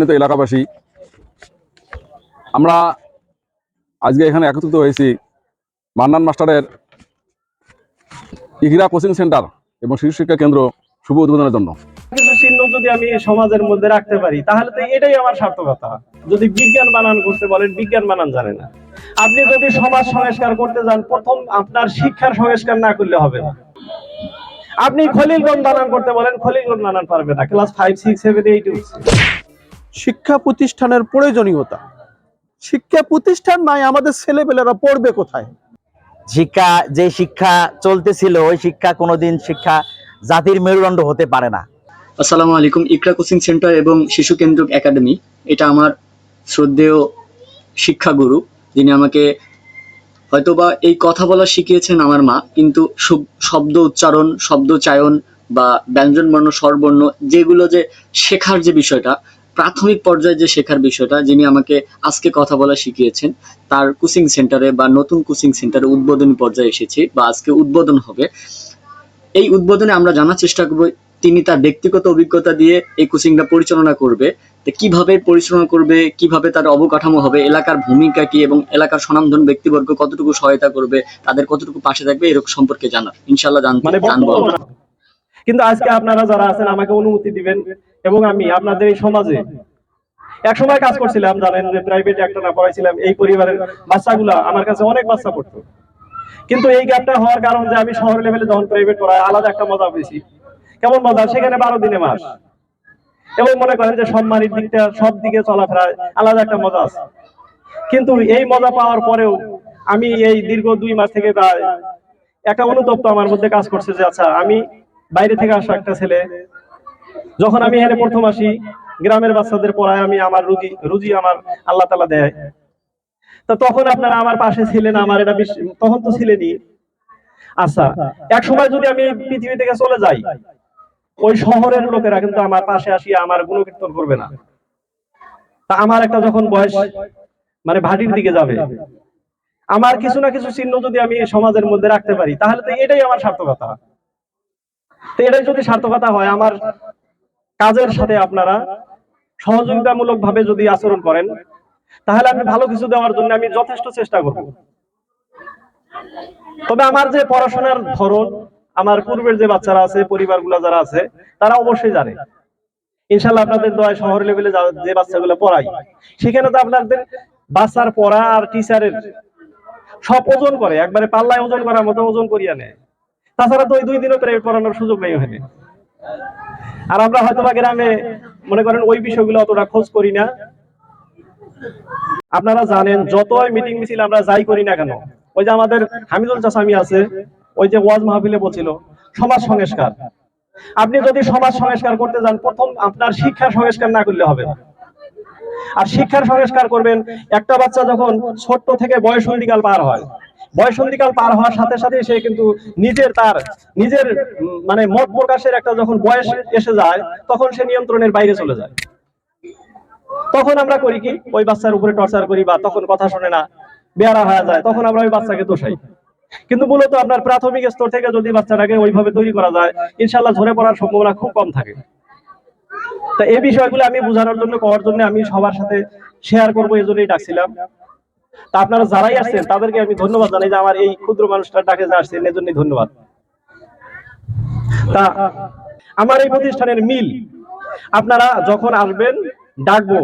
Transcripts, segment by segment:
সম্মানিত এলাকাবাসী, আমরা আজকে এখানে একত্রিত হয়েছি মান্নান মাস্টারের ইগরা কোচিং সেন্টার এবং শিশু শিক্ষা কেন্দ্র শুভ উদ্বোধনের জন্য। বিজ্ঞান করতে বলেন, বিজ্ঞান বানান জানে না। আপনি যদি সমাজ সংস্কার করতে যান, প্রথম আপনার শিক্ষার সংস্কার না করলে হবে আপনি খলিলগঞ্জ বানান করতে বলেন খলিলগঞ্জ বানান পারবে না। Class five six seven eight শিক্ষা প্রতিষ্ঠানের প্রয়োজনীয়তা। শিক্ষা প্রতিষ্ঠান নাই আমাদের ছেলেপেলেরা পড়বে কোথায়? শিক্ষা যে শিক্ষা চলতেছিল ওই শিক্ষা কোনোদিন শিক্ষা জাতির মেরুদণ্ড হতে পারে না। আসসালামু আলাইকুম। ইকরা কোচিং সেন্টার এবং শিশু কেন্দ্রিক একাডেমি এটা আমার শ্রদ্ধেয় শিক্ষাগুরু যিনি আমাকে হয়তোবা এই কথা বলা শিখিয়েছেন আমার মা কিন্তু শব্দ উচ্চারণ শব্দ চায়ন বা ব্যঞ্জন বর্ণ স্বরবর্ণ যেগুলো যে শেখার যে বিষয়টা প্রাথমিক পর্যায়ে যে শেখার বিষয়টা যিনি আমাকে আজকে কথা বলা শিখিয়েছেন তার কোচিং সেন্টারে বা নতুন কোচিং সেন্টারে উদ্বোধনী পর্যায়ে এসেছি বা আজকে উদ্বোধন হবে। এই উদ্বোধনে আমরা জানার চেষ্টা করব তিনি তার ব্যক্তিগত অভিজ্ঞতা দিয়ে এই কোচিংটা পরিচালনা করবে। তো কীভাবে পরিচালনা করবে কীভাবে তার অবকাঠামো হবে এলাকার ভূমিকা কি এবং এলাকার স্বনামধন ব্যক্তিবর্গ কতটুকু সহায়তা করবে তাদের কতটুকু পাশে থাকবে এরকম সম্পর্কে জানার। ইনশাল্লাহ মানে জানব। কিন্তু আজকে আপনারা যারা আছেন আমাকে অনুমতি দিবেন। এবং আমি আপনাদের এই সমাজে এক সময় কাজ করছিলাম, জানেন যে প্রাইভেটে একটা না পড়াইছিলাম, এই পরিবারের বাচ্চাগুলা আমার কাছে অনেক বাচ্চা পড়তো। কিন্তু এই গ্যাপটা হওয়ার কারণ যে আমি শহর লেভেলে যখন প্রাইভেট পড়াই আলাদা একটা মজা পেয়েছি। কেমন মজা? সেখানে বারো দিনে মাস। এবং মনে করেন যে সম্মানের দিকটা সব দিকে চলাফেরায় আলাদা একটা মজা আছে। কিন্তু এই মজা পাওয়ার পরেও আমি এই দীর্ঘ দুই মাস থেকে প্রায় একটা অনুতপ্ত আমার মধ্যে কাজ করছে যে আচ্ছা আমি বাইরে থেকে আসা একটা ছেলে যখন আমি এখানে প্রথম আসি, গ্রামের বাচ্চাদের পড়ায় আমি আমার রুজি রুজি আমার আল্লাহ তালা দেয়। তো তখন আপনারা আমার পাশে ছিলেন, আমার এটা তখন তো ছিলেনই। আচ্ছা এক সময় যদি আমি পৃথিবী থেকে চলে যাই, ওই শহরের লোকেরা কিন্তু আমার পাশে আসিয়া আমার গুণকীর্তন করবে না। তা আমার একটা যখন বয়স মানে ভাটির দিকে যাবে, আমার কিছু না কিছু চিহ্ন যদি আমি সমাজের মধ্যে রাখতে পারি, তাহলে তো এটাই আমার সার্থকতা। তো এটাই যদি সার্থকতা হয়, আমার কাজের সাথে আপনারা সহযোগিতামূলক ভাবে যদি আচরণ করেন, তাহলে আমি ভালো কিছু দেওয়ার জন্য আমি যথেষ্ট চেষ্টা করব। তবে আমার যে পড়াশোনার ধরন, আমার পূর্বের যে বাচ্চারা আছে, পরিবারগুলো যারা আছে, তারা অবশ্যই জানে। ইনশাল্লাহ আপনাদের দয় শহর লেভেলে যে বাচ্চাগুলো পড়াই সেখানে তো আপনাদের বাচ্চার পড়া আর টিচারের সব ওজন করে। একবারে পাল্লায় ওজন করার মতো ওজন করিয়া নেয়। তাছাড়া তো ওই দুই দিনও প্রাইভেট পড়ানোর সুযোগ নেই ওখানে। আর আমরা হয়তো বা গ্রামে মনে করেন ওই বিষয়গুলো অতটা খোঁজ করি না। আপনারা জানেন, যতই মিটিং মিছিল আমরা যাই করি না কেন, ওই যে আমাদের হামিদুল চাষামি আছে, ওই যে ওয়াজ মাহফিলে বলছিল, সমাজ সংস্কার। আপনি যদি সমাজ সংস্কার করতে যান, প্রথম আপনার শিক্ষার সংস্কার না করলে হবে। আর শিক্ষার সংস্কার করবেন, একটা বাচ্চা যখন ছোট্ট থেকে বয়স বয়সন্ধিকাল পার হয় বয়সন্ধিকাল পার হওয়ার সাথে সাথে সে কিন্তু নিজের তার, নিজের মানে মত প্রকাশের একটা যখন বয়স এসে যায়, তখন সে নিয়ন্ত্রণের বাইরে চলে যায়। তখন আমরা করি কি, ওই বাচ্চার উপরে টর্চার করি বা তখন কথা শুনে না, বেয়ারা হয়ে যায়, তখন আমরা ওই বাচ্চাকে দোষাই। কিন্তু মূলত আপনার প্রাথমিক স্তর থেকে যদি বাচ্চাটাকে ওইভাবে তৈরি করা যায় ইনশাল্লাহ ঝরে পড়ার সম্ভাবনা খুব কম থাকে। তা এই বিষয়গুলো আমি বোঝানোর জন্য, করার জন্য আমি সবার সাথে শেয়ার করব, এই জন্যই ডাকছিলাম। তা আপনারা যারাই আসছেন তাদেরকে আমি ধন্যবাদ জানাই যে আমার এই ক্ষুদ্র মানুষটার ডাকে যে আসছেন এই জন্যই ধন্যবাদ। তা আমার এই প্রতিষ্ঠানের মিল, আপনারা যখন আসবেন, ডাকবো,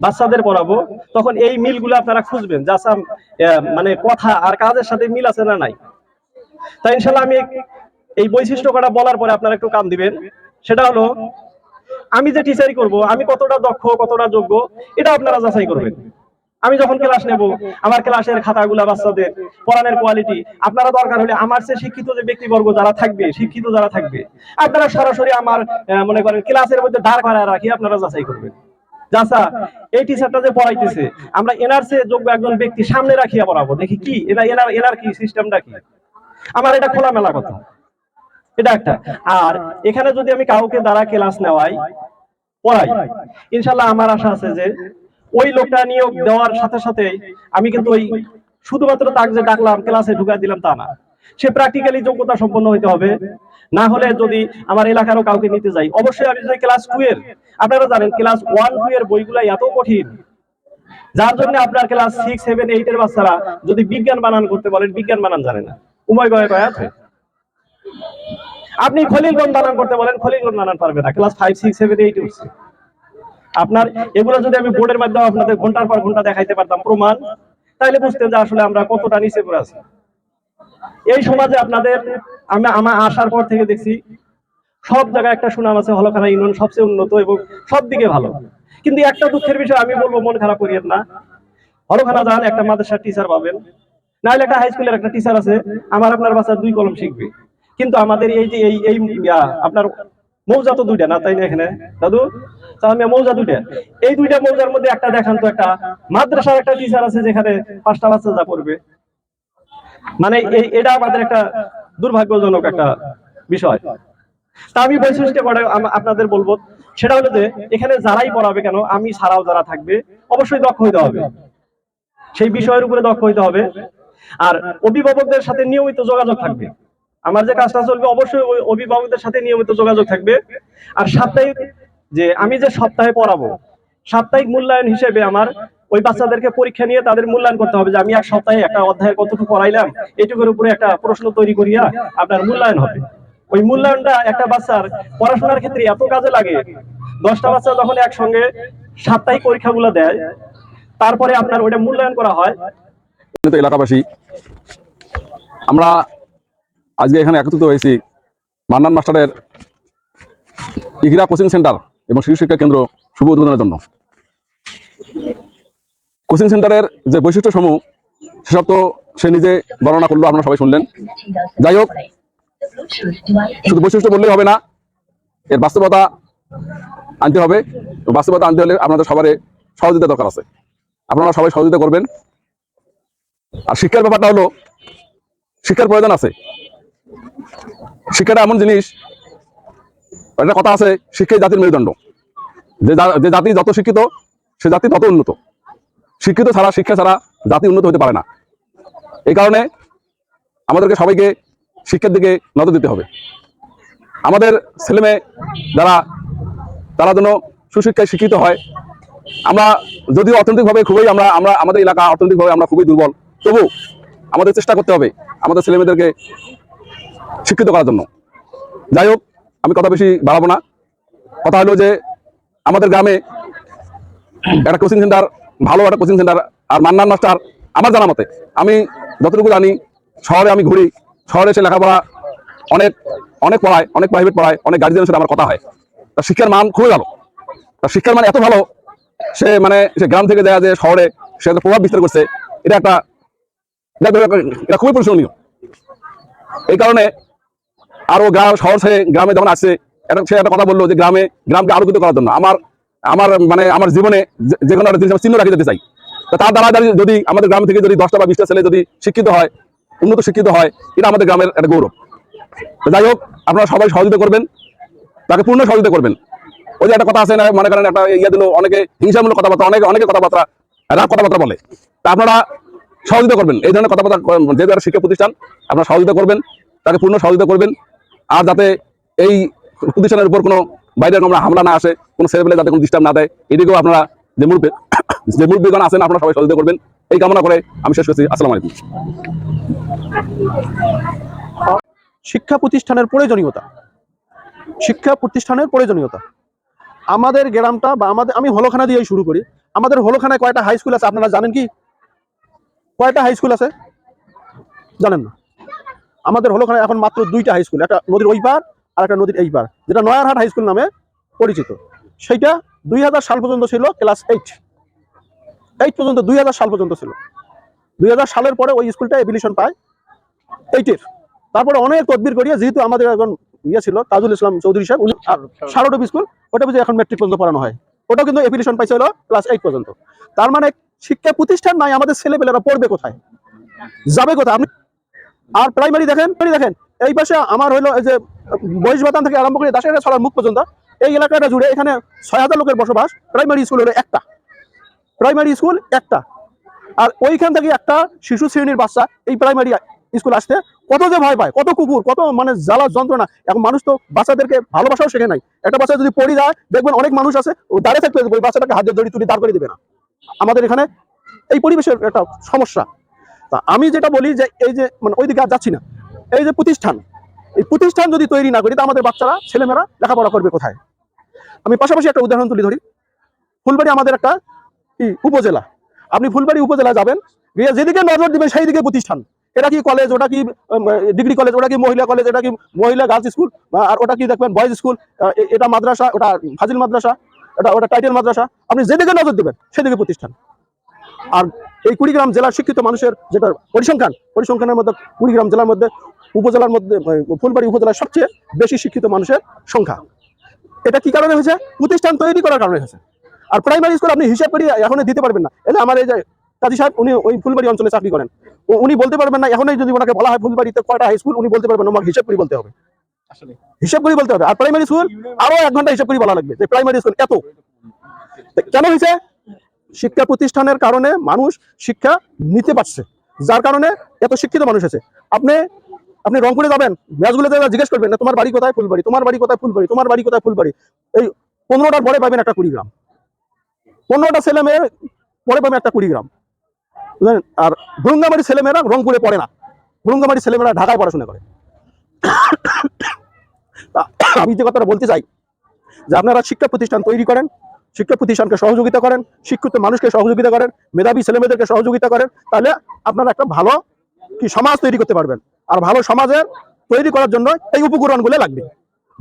বাচ্চাদের পড়াবো, তখন এই মিলগুলো আপনারা খুঁজবেন, যা মানে কথা আর কাজের সাথে মিল আছে না নাই। তাই ইনশাল্লাহ আমি এই বৈশিষ্ট্য কটা বলার পরে আপনারা একটু কান দিবেন। সেটা হলো, আমি যে টিচারি করব, আমি কতটা দক্ষ, কতটা যোগ্য, এটা আপনারা যাচাই করবেন। আমি যখন ক্লাস নেব, আমার ক্লাসের খাতাগুলা বাচ্চাদের, পড়ানোর কোয়ালিটি আপনারা দরকার হলে আমার চেয়ে শিক্ষিত যে ব্যক্তিবর্গ যারা থাকবে, শিক্ষিত যারা থাকবে, আপনারা সরাসরি আমার মনে করেন ক্লাসের মধ্যে দাঁড় করায় রাখি, আপনারা যাচাই করবেন। যাচা এই টিচারটা যে পড়াইতেছে, আমরা চেয়ে যোগ্য একজন ব্যক্তি সামনে রাখিয়া পড়াবো। দেখি কি, এটা এনার এনার কি সিস্টেমটা কি? আমার এটা খোলামেলা কথা। এটা একটা। আর এখানে যদি আমি কাউকে দ্বারা ক্লাস নেওয়াই, পড়াই, ইনশাল্লাহ আমার আশা আছে যে ওই লোকটা নিয়োগ দেওয়ার সাথে সাথে আমি কিন্তু ওই শুধুমাত্র তাকে যে ডাকলাম, ক্লাসে ঢুকাই দিলাম তা না। সে প্র্যাকটিক্যালি যোগ্যতা সম্পন্ন হইতে হবে। না হলে যদি আমার এলাকারও কাউকে নিতে যাই, অবশ্যই আমি যদি ক্লাস টু এর, আপনারা জানেন ক্লাস ওয়ান টু এর বইগুলো এত কঠিন। যার জন্য আপনার ক্লাস সিক্স সেভেন এইট এর বাচ্চারা যদি বিজ্ঞান বানান করতে বলেন, বিজ্ঞান বানান জানে না। উময় গয়ে গয়ে আছে। আপনি খলিলগঞ্জ বানান করতে বলেন খলিলগঞ্জ বানান পারবে না। Class five six seven eight উঠছে। আপনার এগুলো যদি আমি বোর্ডের মাধ্যমে আপনাদের ঘণ্টার পর ঘণ্টা দেখাইতে পারতাম প্রমাণ তাহলে বুঝতেন যে আসলে আমরা কতটা নিচে পড়ে আছি। এই সমাজে আপনাদের আমি আমার আসার পর থেকে দেখছি, সব জায়গায় একটা সুনাম আছে, হলখানা ইউনিয়ন সবচেয়ে উন্নত এবং সব দিকে ভালো। কিন্তু একটা দুঃখের বিষয়, আমি বলব মন খারাপ করিয়েন না। হলখানা যান, একটা মাদ্রাসার টিচার পাবেন। নাহলে একটা হাই স্কুলের একটা টিচার আছে, আমার আপনার বাচ্চা দুই কলম শিখবে। কিন্তু আমাদের এই যে এই এই আপনার মৌজা তো দুইটা না, তাই না এখানে? দাদু? মৌজা দুইটা। এই দুইটা মৌজার মধ্যে একটা দেখান তো একটা। মাদ্রাসার একটা টিচার আছে যেখানে পাঁচটা বাচ্চা যা পড়বে। মানে এটা আমাদের একটা দুর্ভাগ্যজনক একটা বিষয়। তা আমি বৈশিষ্ট্য করে আপনাদের বলব, সেটা হলো যে এখানে যারাই পড়াবে কেন, আমি ছাড়াও যারা থাকবে, অবশ্যই দক্ষ হইতে হবে। সেই বিষয়ের উপরে দক্ষ হইতে হবে। আর অভিভাবকদের সাথে নিয়মিত যোগাযোগ থাকবে। আমার যে কাজটা চলবে, অবশ্যই অভিভাবকদের সাথে নিয়মিত যোগাযোগ থাকবে। আর সাপ্তাহিক যে আমি যে সপ্তাহে পড়াবো, সাপ্তাহিক মূল্যায়ন হিসেবে আমার ওই বাচ্চাদেরকে পরীক্ষা নিয়ে তাদের মূল্যায়ন করতে হবে যে আমি এক সপ্তাহে একটা অধ্যায়ের কতটুকু পড়াইলাম, এটুকুর উপরে একটা প্রশ্ন তৈরি করিয়া আপনার মূল্যায়ন হবে। ওই মূল্যায়নটা একটা বাচ্চার পড়াশোনার ক্ষেত্রে এত কাজে লাগে, দশটা বাচ্চা যখন একসঙ্গে সাপ্তাহিক পরীক্ষাগুলো দেয়, তারপরে আপনার ওইটা মূল্যায়ন করা হয়। এলাকাবাসী, আমরা আজকে এখানে একত্রিত হয়েছি মান্নান মাস্টারের ইকরা কোচিং সেন্টার। এবং শিশু শিক্ষা কেন্দ্র শুভ উদ্বোধনের জন্য। কোচিং সেন্টারের যে বৈশিষ্ট্য সমূহ সেসব তো সে নিজে বর্ণনা করল, আপনারা সবাই শুনলেন। যাই হোক, শুধু বৈশিষ্ট্য বললেই হবে না, এর বাস্তবতা আনতে হবে। বাস্তবতা আনতে হলে আপনাদের সবারই সহযোগিতা দরকার আছে। আপনারা সবাই সহযোগিতা করবেন। আর শিক্ষার ব্যাপারটা হলো, শিক্ষার প্রয়োজন আছে। শিক্ষাটা এমন জিনিস একটা কথা আছে, শিক্ষাই জাতির মেরুদণ্ড। যে যে জাতি যত শিক্ষিত, সে জাতি তত উন্নত। শিক্ষিত ছাড়া, শিক্ষা ছাড়া জাতি উন্নত হতে পারে না। এই কারণে আমাদেরকে সবাইকে শিক্ষার দিকে নজর দিতে হবে। আমাদের ছেলেমেয়ে যারা, তারা যেন সুশিক্ষায় শিক্ষিত হয়। আমরা যদিও অর্থনৈতিকভাবে খুবই আমরা আমরা, আমাদের এলাকা অর্থনৈতিকভাবে আমরা খুবই দুর্বল, তবু আমাদের চেষ্টা করতে হবে আমাদের ছেলেমেয়েদেরকে শিক্ষিত করার জন্য। যাই হোক আমি কথা বেশি বাড়াবো না। কথা হলো যে, আমাদের গ্রামে একটা কোচিং সেন্টার ভালো একটা কোচিং সেন্টার আর মান্নান মাস্টার আমার জানা মতে, আমি যতটুকু জানি, শহরে আমি ঘুরি, শহরে এসে লেখাপড়া অনেক অনেক পড়ায়, অনেক প্রাইভেট পড়ায়, অনেক গার্জিয়ানের সাথে আমার কথা হয়। তার শিক্ষার মান খুবই ভালো। তার শিক্ষার মান এত ভালো, সে মানে সে গ্রাম থেকে দেখা যে শহরে, সে একটা প্রভাব বিস্তার করছে এটা একটা এটা একটা- এটা খুবই প্রশংসনীয়। এই কারণে আরও গ্রাম শহর থেকে গ্রামে যখন আসছে সে একটা কথা বলল যে গ্রামে গ্রামকে আলোকিত করার জন্য। আমার আমার মানে আমার জীবনে যে- কোনো একটা জিনিস চিহ্ন রাখি যেতে চাই। তো তার দ্বারা যদি- আমাদের গ্রাম থেকে যদি দশটা বা বিশটা ছেলে যদি শিক্ষিত হয়, উন্নত শিক্ষিত হয়, এটা আমাদের গ্রামের একটা গৌরব। তো যাই হোক, আপনারা সবাই সহযোগিতা করবেন। তাকে পূর্ণ সহযোগিতা করবেন। ওই যে একটা কথা আছে না, মনে করেন একটা ইয়ে দিল, অনেকে হিংসামূলক কথাবার্তা, অনেকে অনেকে কথাবার্তা, রাগ কথাবার্তা বলে। তা আপনারা সহযোগিতা করবেন। এই ধরনের কথাবার্তা যেহেতু একটা শিক্ষা প্রতিষ্ঠান, আপনারা সহযোগিতা করবেন। তাকে পূর্ণ সহযোগিতা করবেন। আর যাতে এই প্রতিষ্ঠানের উপর কোনো বাইরের কোনো হামলা না আসে, কোনো ছেলেপেলে যাতে কোনো ডিস্টার্ব না দেয়, এদিকেও আপনারা যে মুরব্বী, যে মুরব্বীগণ আছেন, আপনারা সবাই সহযোগিতা করবেন। এই কামনা করে আমি শেষ করছি। আসসালামু আলাইকুম। শিক্ষা প্রতিষ্ঠানের প্রয়োজনীয়তা। শিক্ষা প্রতিষ্ঠানের প্রয়োজনীয়তা। আমাদের গ্রামটা বা আমাদের আমি হলখানা দিয়েই শুরু করি। আমাদের হলখানায় কয়টা হাই স্কুল আছে, আপনারা জানেন কি? কয়টা হাই স্কুল আছে? জানেন না? আমাদের হলখানায় এখন মাত্র দুইটা হাই স্কুল একটা নদীর ওই পার আর একটা নদীর এই পার যেটা নয়ারহাট হাই স্কুল নামে পরিচিত। সেইটা দুই হাজার সাল পর্যন্ত ছিল ক্লাস এইট এইট পর্যন্ত দুই হাজার সাল পর্যন্ত ছিল। দুই হাজার সালের পরে ওই স্কুলটা এবিলিশন পায় এইটের তারপরে অনেক তদবির করিয়া যেহেতু আমাদের একজন ইয়ে ছিল তাজুল ইসলাম চৌধুরী সাহেব উনি সারোটপ স্কুল ওটা বুঝে এখন মেট্রিক পর্যন্ত পড়ানো হয়। ওটাও কিন্তু এপ্লিকেশন পাইছে হলো ক্লাস এইট পর্যন্ত। তার মানে শিক্ষা প্রতিষ্ঠান নাই আমাদের ছেলেপেলেরা পড়বে কোথায়? যাবে কোথায়? আপনি আর প্রাইমারি দেখেন দেখেন। এই পাশে আমার হলো যে বয়স বাতান থেকে আরম্ভ করে দাসের ছড়ার মুখ পর্যন্ত, এই এলাকাটা জুড়ে এখানে ছয় হাজার লোকের বসবাস প্রাইমারি স্কুল হলো একটা। প্রাইমারি স্কুল একটা। আর ওইখান থেকে একটা শিশু শ্রেণির বাচ্চা এই প্রাইমারি স্কুল আসতে কত যে ভয় পায়, কত কুকুর, কত মানে জ্বালা যন্ত্রণা। এখন মানুষ তো বাচ্চাদেরকে ভালোবাসাও শেখে নাই। একটা বাচ্চা যদি পড়ে যায়, দেখবেন অনেক মানুষ আছে দাঁড়িয়ে থাকতে ওই বাচ্চাটাকে হাতে দড়ি তুলি, দাঁড় করে দেবে না। আমাদের এখানে এই পরিবেশের একটা সমস্যা। তা আমি যেটা বলি যে এই যে মানে ওইদিকে আর যাচ্ছি না। এই যে প্রতিষ্ঠান, এই প্রতিষ্ঠান যদি তৈরি না করি, তা আমাদের বাচ্চারা, ছেলেমেয়েরা লেখাপড়া করবে কোথায়? আমি পাশাপাশি একটা উদাহরণ তুলি ধরি। ফুলবাড়ি আমাদের একটা কি, উপজেলা। আপনি ফুলবাড়ি উপজেলা যাবেন, গিয়ে যেদিকে নজর দিবেন সেই দিকে প্রতিষ্ঠান। এটা কি কলেজ ওটা কি ডিগ্রি কলেজ ওটা কি মহিলা কলেজ এটা কি মহিলা গার্লস স্কুল আর ওটা কি দেখবেন বয়েজ স্কুল এটা মাদ্রাসা, ওটা ফাজিল মাদ্রাসা এটা ওটা টাইটেল মাদ্রাসা। আপনি যেদিকে নজর দিবেন, সেদিকে প্রতিষ্ঠান। আর এই কুড়িগ্রাম জেলার শিক্ষিত মানুষের যেটা পরিসংখ্যান পরিসংখ্যানের মধ্যে কুড়িগ্রাম জেলার মধ্যে উপজেলার মধ্যে ফুলবাড়ি উপজেলার সবচেয়ে বেশি শিক্ষিত মানুষের সংখ্যা। এটা কি কারণে হয়েছে? প্রতিষ্ঠান তৈরি করার কারণে হয়েছে। আর প্রাইমারি স্কুল আপনি হিসাব করে এখন দিতে পারবেন না। যে আমার এই যে কাজী সাহেব উনি ওই ফুলবাড়ি অঞ্চলে চাকরি করেন। উনি বলতে পারবেন না এখনই যদি ওনাকে বলা হয় ফুলবাড়িতে কয়টা হাই স্কুল উনি বলতে পারবেন না আমাকে হিসাব করে বলতে হবে। হিসাব করে বলতে হবে। আর প্রাইমারি স্কুল আরও এক ঘণ্টা হিসাব করে বলা লাগবে যে প্রাইমারি স্কুল এত। কেন হয়েছে? শিক্ষা প্রতিষ্ঠানের কারণে মানুষ শিক্ষা নিতে পারছে, যার কারণে এত শিক্ষিত মানুষ আছে। আপনি আপনি রংপুরে যাবেন ম্যাচগুলোতে জিজ্ঞেস করবেন না তোমার বাড়ি কোথায় ফুলবাড়ি, তোমার বাড়ি কোথায় ফুলবাড়ি, তোমার বাড়ি কোথায় ফুলবাড়ি, এই পনেরোটার পরে পাবেন একটা কুড়িগ্রাম। পনেরোটা ছেলে মেয়ে পরে পাবেন একটা কুড়িগ্রাম? আর ভুরুঙ্গামারি ছেলেমেয়েরা রংপুরে পড়ে না। ভুরুঙ্গামারি ছেলেমেয়েরা ঢাকায় পড়াশোনা করে। আমি যে কথাটা বলতে চাই, যে আপনারা শিক্ষা প্রতিষ্ঠান তৈরি করেন শিক্ষা প্রতিষ্ঠানকে সহযোগিতা করেন, শিক্ষিত মানুষকে সহযোগিতা করেন, মেধাবী ছেলেমেয়েদেরকে সহযোগিতা করেন, তাহলে আপনারা একটা ভালো কি সমাজ তৈরি করতে পারবেন। আর ভালো সমাজের তৈরি করার জন্য এই উপকরণগুলো লাগবে।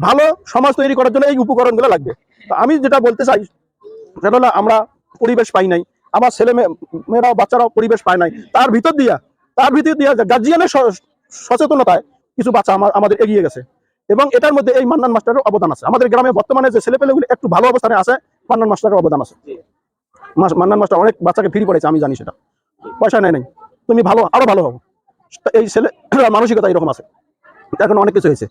ভালো সমাজ তৈরি করার জন্য এই উপকরণগুলো লাগবে। তো আমি যেটা বলতে চাই, সেটা হলো আমরা পরিবেশ পাই নাই, আমার ছেলে মেয়ে- মেয়েরাও বাচ্চারাও পরিবেশ পায় নাই। তার ভিতর দিয়া, তার ভিতর দিয়া গার্জিয়ানের সচেতনতায় কিছু বাচ্চা আমার, আমাদের এগিয়ে গেছে। এবং এটার মধ্যে এই মান্নান মাস্টারের অবদান আছে। আমাদের গ্রামে বর্তমানে যে ছেলেপেলেগুলি একটু ভালো অবস্থানে আছে মান্নান মাস্টারের অবদান আছে। মাস- মান্নান মাস্টার অনেক বাচ্চাকে ফ্রি পড়েছে আমি জানি সেটা। পয়সা নেয় নাই। তুমি ভালো আরও ভালো হব এই ছেলে মানসিকতা এরকম আছে। এখন অনেক কিছু হয়েছে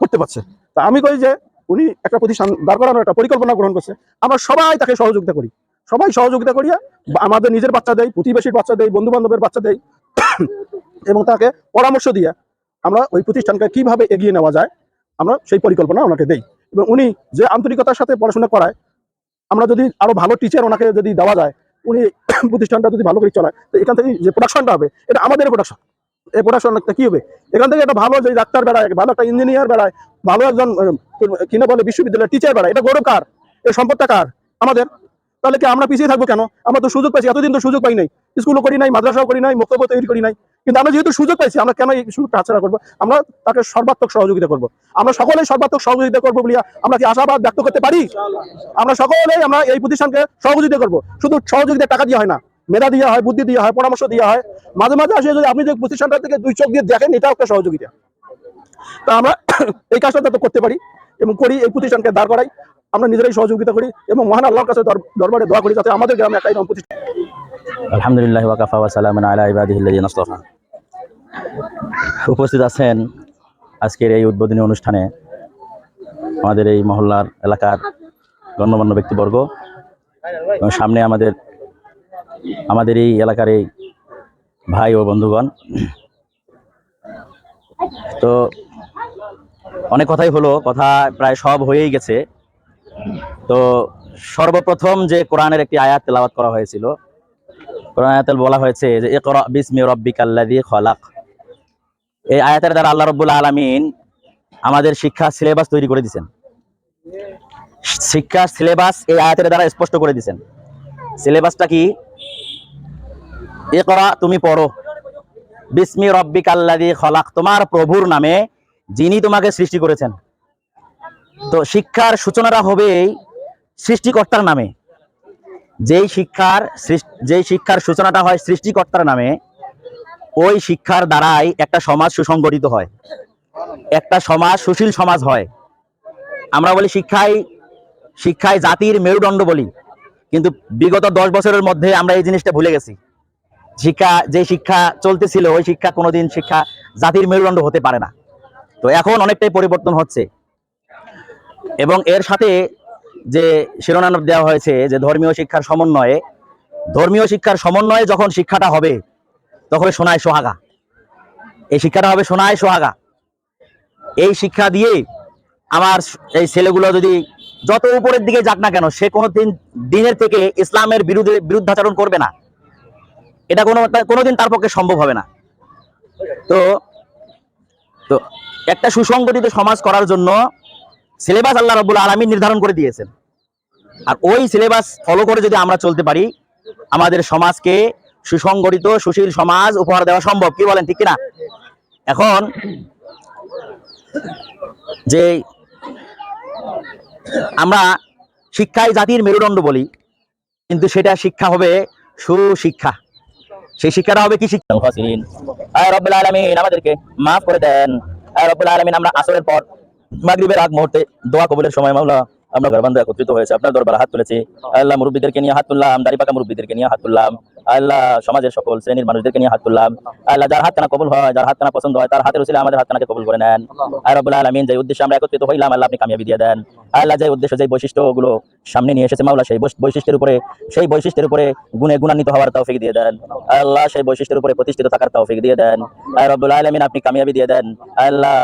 করতে পারছে। তা আমি কই যে উনি একটা প্রতিষ্ঠান দাঁড় করানোর একটা পরিকল্পনা গ্রহণ করছে। আমরা সবাই তাকে সহযোগিতা করি। সবাই সহযোগিতা করিয়া আমাদের নিজের বাচ্চা দেয় প্রতিবেশীর বাচ্চা দেয় বন্ধু বান্ধবের বাচ্চা দেয় এবং তাকে পরামর্শ দিয়ে আমরা ওই প্রতিষ্ঠানকে কীভাবে এগিয়ে নেওয়া যায় আমরা সেই পরিকল্পনা ওনাকে দেই। এবং উনি যে আন্তরিকতার সাথে পড়াশোনা করায় আমরা যদি আরও ভালো টিচার ওনাকে যদি দেওয়া যায়, উনি প্রতিষ্ঠানটা যদি ভালো করে চলায়, তো এখান থেকে যে প্রোডাকশনটা হবে, এটা আমাদের প্রোডাকশন এই প্রোডাকশনটা কি হবে? এখান থেকে একটা ভালো যে ডাক্তার বেড়ায়, ভালো একটা ইঞ্জিনিয়ার বেড়ায়, ভালো একজন কিনে বলে, বিশ্ববিদ্যালয়ের টিচার বেড়ায়, এটা গৌরব কার? এই সম্পদটা কার? আমাদের। তাহলে কি আমরা পিছিয়ে থাকব কেন? আমরা তো সুযোগ পাইছি, এতদিন তো সুযোগ পাই নাই। স্কুলও করি নাই, মাদ্রাসাও করি নাই বক্তব্য তৈরি করি নাই। কিন্তু আমরা যেহেতু সুযোগ পাইছি, আমরা কেন এই সুযোগটা হাতছাড়া করব? আমরা তাকে সর্বাত্মক সহযোগিতা করব। আমরা সকলেই সর্বাত্মক সহযোগিতা করব বলিয়া আমরা কি আশাবাদ ব্যক্ত করতে পারি? আমরা সকলেই আমরা এই প্রতিষ্ঠানকে সহযোগিতা করব। শুধু সহযোগিতা টাকা দিয়ে হয় না, মেধা দিয়ে হয়, বুদ্ধি দিয়ে হয়, পরামর্শ দিয়ে হয়। মাঝে মাঝে আসে যদি আপনি যে প্রতিষ্ঠানটা থেকে দুই চোখ দিয়ে দেখেন, এটাও একটা সহযোগিতা। তা আমরা এই কাজটা তো করতে পারি এবং করি, এই প্রতিষ্ঠানকে দাঁড় করাই। আমরা নিজেরাই সহযোগিতা করি এবং মহান আল্লাহর কাছে দরবারে দোয়া করি যাতে আমাদের গ্রামে একটা এরকম প্রতিষ্ঠান আলহামদুলিল্লাহ ওয়াকাফা ওয়া সালামুন আলা ইবাদিহিল্লাযিনা ইসতাফা উপস্থিত আছেন আজকের এই উদ্বোধনী অনুষ্ঠানে আমাদের এই মহল্লার এলাকার গণ্যমান্য ব্যক্তিবর্গ এবং সামনে আমাদের আমাদের এই এলাকার এই ভাই ও বন্ধুগণ। তো অনেক কথাই হলো, কথা প্রায় সব হয়েই গেছে। তো সর্বপ্রথম যে কোরআনের একটি আয়াত তেলাওয়াত করা হয়েছিল, কোরআন আয়াতে বলা হয়েছে যে এ ইকরা বিসমি রাব্বিকাল্লাযী খলাক। এই আয়াতের দ্বারা আল্লাহ রাব্বুল আলামিন আমাদের শিক্ষা সিলেবাস তৈরি করে দিয়েছেন। শিক্ষা সিলেবাস এই আয়াতের দ্বারা স্পষ্ট করে দিয়েছেন। সিলেবাসটা কি? ইকরা, তুমি পড়ো। বিসমি রাব্বিকাল্লাযী খলাক, তোমার প্রভুর নামে যিনি তোমাকে সৃষ্টি করেছেন। তো শিক্ষার সূচনাটা হবে সৃষ্টিকর্তার নামে। যেই শিক্ষার যেই শিক্ষার সূচনাটা হয় সৃষ্টিকর্তার নামে, ওই শিক্ষার দ্বারাই একটা সমাজ সুসংগঠিত হয়। একটা সমাজ, সুশীল সমাজ হয়। আমরা বলি শিক্ষাই শিক্ষায় জাতির মেরুদণ্ড বলি। কিন্তু বিগত দশ বছরের মধ্যে আমরা এই জিনিসটা ভুলে গেছি। শিক্ষা, যে শিক্ষা চলতেছিল, ওই শিক্ষা কোনোদিন শিক্ষা জাতির মেরুদণ্ড হতে পারে না। তো এখন অনেকটাই পরিবর্তন হচ্ছে। এবং এর সাথে যে শিরোনাম দেওয়া হয়েছে যে ধর্মীয় শিক্ষার সমন্বয়ে, ধর্মীয় শিক্ষার সমন্বয়ে যখন শিক্ষাটা হবে, তখন সোনায় সোহাগা। এই শিক্ষাটা হবে সোনায় সোহাগা। এই শিক্ষা দিয়ে আমার এই ছেলেগুলো যদি যত উপরের দিকে যাক না কেন, সে কোনো দিন দিনের থেকে ইসলামের বিরুদ্ধে বিরুদ্ধাচরণ করবে না। এটা কোনো কোনোদিন তার পক্ষে সম্ভব হবে না। তো তো একটা সুসংগঠিত সমাজ করার জন্য সিলেবাস আল্লাহ রবুল আলমী নির্ধারণ করে দিয়েছেন। আর ওই সিলেবাস ফলো করে যদি আমরা চলতে পারি, আমাদের সমাজকে সুসংগঠিত, সুশীল সমাজ উপহার দেওয়া সম্ভব, কি বলেন, ঠিক কিনা? এখন যে আমরা শিক্ষাই জাতির মেরুদণ্ড বলি, কিন্তু সেটা শিক্ষা হবে সুশিক্ষা সেই শিক্ষাটা হবে কি শিক্ষা? আলামিন, আমাদেরকে মাফ করে দেন। রব্বুল আলামিন, আমরা আসরের পর মাগরিবের আগ মুহূর্তে দোয়া কবুলের সময় মাওলা, আমরা ঘরবান্ধব একত্রিত হয়েছে, আপনার দরবারে হাত তুলেছি। আল্লাহ মুরব্বীদেরকে নিয়ে হাত তুললাম, দাড়ি পাকা মুরব্বীদেরকে নিয়ে হাত তুললাম। আল্লাহ সমাজের সকল শ্রেণির মানুষদেরকে নিয়ে হাত তুললাম। আল্লাহ যার হাত কানা কবুল হয়, যার হাত কানা পছন্দ হয়, তার হাতের উচিলে আমাদের হাত কানাকে কবুল করে নেন। আর রব্বুল আলামিন যে উদ্দেশ্যে আমরা একত্রিত হইলাম, আল্লাহ আপনি কামিয়াবি দিয়ে দেন। আল্লাহ যে উদ্দেশ্য যে বৈশিষ্ট্যগুলো সামনে নিয়ে এসেছে মাওলা, সেই বৈশিষ্ট্যের উপরে, সেই বৈশিষ্ট্যের উপরে গুণে গুণান্বিত হওয়ার তৌফিক দিয়ে দেন। আল্লাহ সেই বৈশিষ্ট্যের উপরে প্রতিষ্ঠিত থাকার তৌফিক দিয়ে দেন। আর রব্বুল আলামিন, আপনি কামিয়াবি দিয়ে দেন। আল্লাহ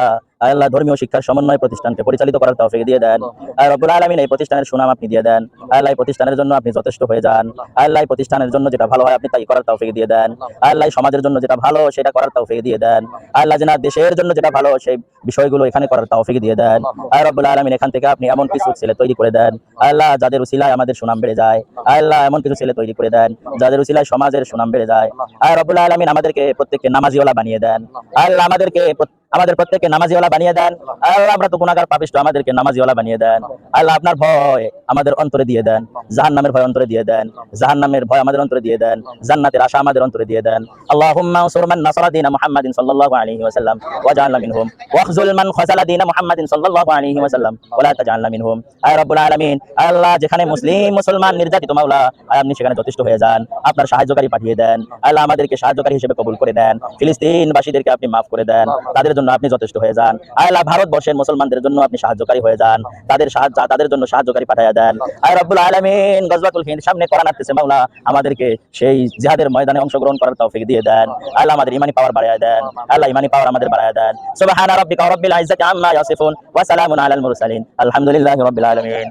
আল্লাহ ধর্মীয় শিক্ষার সমন্বয় প্রতিষ্ঠানকে পরিচালিত করার তৌফিক দিয়ে দেন আর রব্বুল আলামিন এই প্রতিষ্ঠানের সুনাম আপনি দিয়ে দেন আল্লাহ প্রতিষ্ঠানের জন্য আপনি যথেষ্ট হয়ে যান আল্লাহ প্রতিষ্ঠানের জন্য যেটা ভালো হয় আপনি তাই করার তৌফিক দিয়ে দেন আল্লাহ সমাজের জন্য যেটা ভালো সেটা করার তৌফিক দিয়ে দেন আল্লাহ যেন দেশের জন্য যেটা ভালো সেই বিষয়গুলো এখানে করার তৌফিক দিয়ে দেন আর রব্বুল আলামিন এখান থেকে আপনি এমন কিছু ছেলে তৈরি করে দেন আল্লাহ যাদের উসিলায় আমাদের সুনাম বেড়ে যায় আল্লাহ এমন কিছু ছেলে তৈরি করে দেন যাদের উসিলায় সমাজের সুনাম বেড়ে যায় আর রব্বুল আলামিন আমাদেরকে প্রত্যেককে নামাজিওয়ালা বানিয়ে দেন আল্লাহ আমাদেরকে আমাদের প্রত্যেককে নামাজিওয়ালা বানিয়ে দেন। আল্লাহ, আমরা তো গুণাগার পাপিষ্ট, আমাদেরকে নামাজিওয়ালা বানিয়ে দেন। আল্লাহ, আপনার ভয় আমাদের অন্তরে দিয়ে দেন। জাহান নামের ভয় অন্তরে দিয়ে দেন। জাহান নামের ভয় আমাদের অন্তরে দিয়ে দেন। জান্নাতের আশা আমাদের অন্তরে দিয়ে দেন। আল্লাহুম্মা সুরমান নাসরাদিনা মুহাম্মাদিন সাল্লাল্লাহু আলাইহি ওয়াসাল্লাম ওয়াজআলনা মিনহুম ওয়াখজুল মান খসালাদিনা মুহাম্মাদিন সাল্লাল্লাহু আলাইহি ওয়াসাল্লাম ওয়ালা তাজআলনা মিনহুম। আয় রাব্বুল আলামিন আল্লাহ, যেখানে মুসলিম, মুসলমান, নির্যাতিত মাওলা আপনি সেখানে যথেষ্ট হয়ে যান। আপনার সাহায্যকারী পাঠিয়ে দেন। আল্লাহ আমাদেরকে সাহায্যকারী হিসেবে কবুল করে দেন। ফিলিস্তিনবাসীদেরকে আপনি মাফ করে দেন। তাদের জন্য আপনি যথেষ্ট হয়ে যান। আল্লাহ ভারতবর্ষের মুসলমানদের জন্য আপনি সাহায্যকারী হয়ে যান। তাদের সাহায্য, তাদের জন্য সাহায্যকারী পাঠিয়ে দেন। আয় রব্বুল আলামিন, গজওয়াতুল হিন্দ, সামনে করান আসতেছে মাওলা, আমাদেরকে সেই জিহাদের ময়দানে অংশগ্রহণ করার তৌফিক দিয়ে দেন। আল্লাহ আমাদের ইমানি পাওয়ার বাড়ায় দেন। আল্লাহ ইমানি পাওয়ার আমাদের বাড়ায় দেন। সুবহানা রাব্বিকা রাব্বিল ইজ্জাতি আম্মা ইয়াসিফুন, ওয়া সালামুন আলাল মুরসালিন। আলহামদুলিল্লাহি রাব্বিল আলামিন।